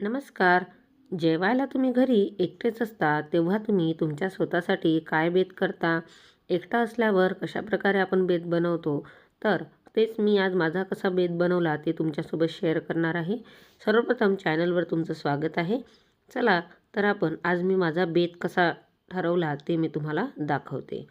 नमस्कार. जेवायला तुम्ही घरी एकटेच असता तेव्हा तुम्ही तुमच्या स्वतःसाठी काय बेत करता? एकटा असल्यावर कशाप्रकारे आपण बेत बनवतो? तर तेच मी आज माझा कसा बेत बनवला ते तुमच्यासोबत शेअर करणार आहे. सर्वप्रथम चॅनलवर तुमचं स्वागत आहे. चला तर आपण आज मी माझा बेत कसा ठरवला ते मी तुम्हाला दाखवते.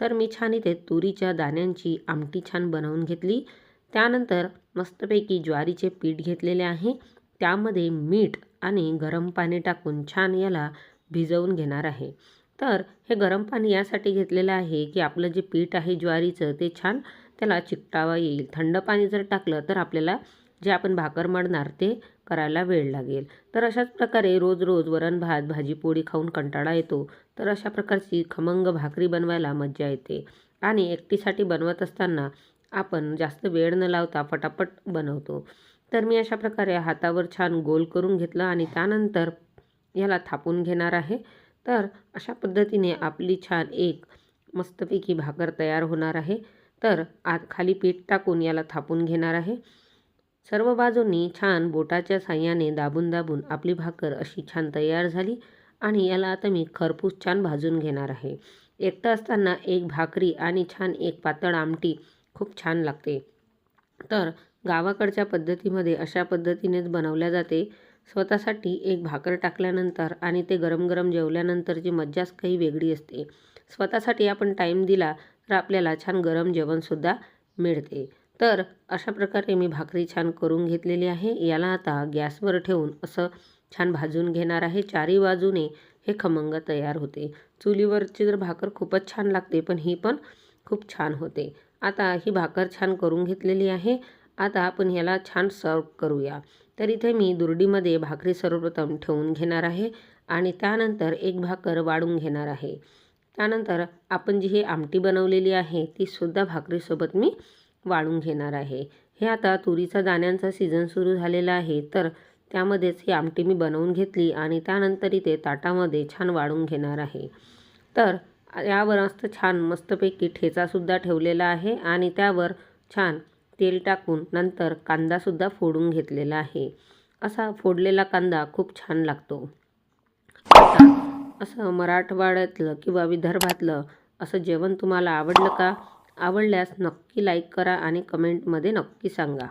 तर मी छान इथे तुरीच्या दाण्यांची आमटी छान बनवून घेतली. त्यानंतर मस्तपैकी ज्वारीचे पीठ घेतलेले आहे. त्यामध्ये मीठ आणि गरम पाणी टाकून छान याला भिजवून घेणार आहे. तर हे गरम पाणी यासाठी घेतलेलं आहे की आपलं जे पीठ आहे ज्वारीचं ते छान त्याला चिकटावा येईल. थंड पाणी जर टाकलं तर आपल्याला जे आपण भाकर मळणार ते करायला वेळ लागेल. तर अशाच प्रकारे रोज रोज वरण भात भाजी पोळी खाऊन कंटाळा येतो. तर अशा प्रकारची खमंग भाकरी बनवायला मज्जा येते. आणि एकटीसाठी बनवत असताना आपण जास्त वेळ न लावता पटापट बनवतो. तर मी अशा प्रकारे हातावर छान गोल करून घेतलं आणि त्यानंतर याला थापून घेणार आहे. तर अशा पद्धतीने आपली छान एक मस्तपैकी भाकर तयार होणार आहे. तर आत खाली पीठ टाकून याला थापून घेणार आहे. सर्व बाजूंनी छान बोटाच्या साह्याने दाबून दाबून आपली भाकर अशी छान तयार झाली आणि याला आता मी खरपूस छान भाजून घेणार आहे. एकटं असताना एक भाकरी आणि छान एक पातळ आमटी खूप छान लागते. तर गावाकडच्या पद्धतीमध्ये अशा पद्धतीनेच बनवल्या जाते. स्वतःसाठी एक भाकर टाकल्यानंतर आणि ते गरम गरम जेवल्यानंतरची मज्जाच काही वेगळी असते. स्वतःसाठी आपण टाईम दिला तर आपल्याला छान गरम जेवणसुद्धा मिळते. तर अशा प्रकारे मी भाकरी छान करून घेतलेली आहे. याला आता गॅसवर ठेवून असं छान भाजून घेणार आहे. चारी बाजूने हे खमंग तयार होते. चुलीवरची जर भाकर खूपच छान लागते पण ही पण खूप छान होते. आता ही भाकर छान करून घेतलेली आहे. आता आपण ह्याला छान सर्व करूया. तर इथे मी दुर्डीमध्ये भाकरी सर्वप्रथम ठेवून घेणार आहे आणि त्यानंतर एक भाकर वाढून घेणार आहे. त्यानंतर आपण जी ही आमटी बनवलेली आहे तीसुद्धा भाकरीसोबत मी वाळून घेणार आहे. हे आता तुरीचा दाण्यांचा सीझन सुरू झालेला आहे तर त्यामध्येच ही आमटी मी बनवून घेतली आणि त्यानंतर इथे ताटामध्ये छान वाळून घेणार आहे. तर यावर मस्त छान मस्तपैकी ठेचासुद्धा ठेवलेला आहे आणि त्यावर छान तेल टाकून नंतर कांदासुद्धा फोडून घेतलेला आहे. असा फोडलेला कांदा खूप छान लागतो. असं मराठवाड्यातलं किंवा विदर्भातलं असं जेवण तुम्हाला आवडलं का? आवडल्यास नक्की लाईक करा आणि कमेंटमध्ये नक्की सांगा.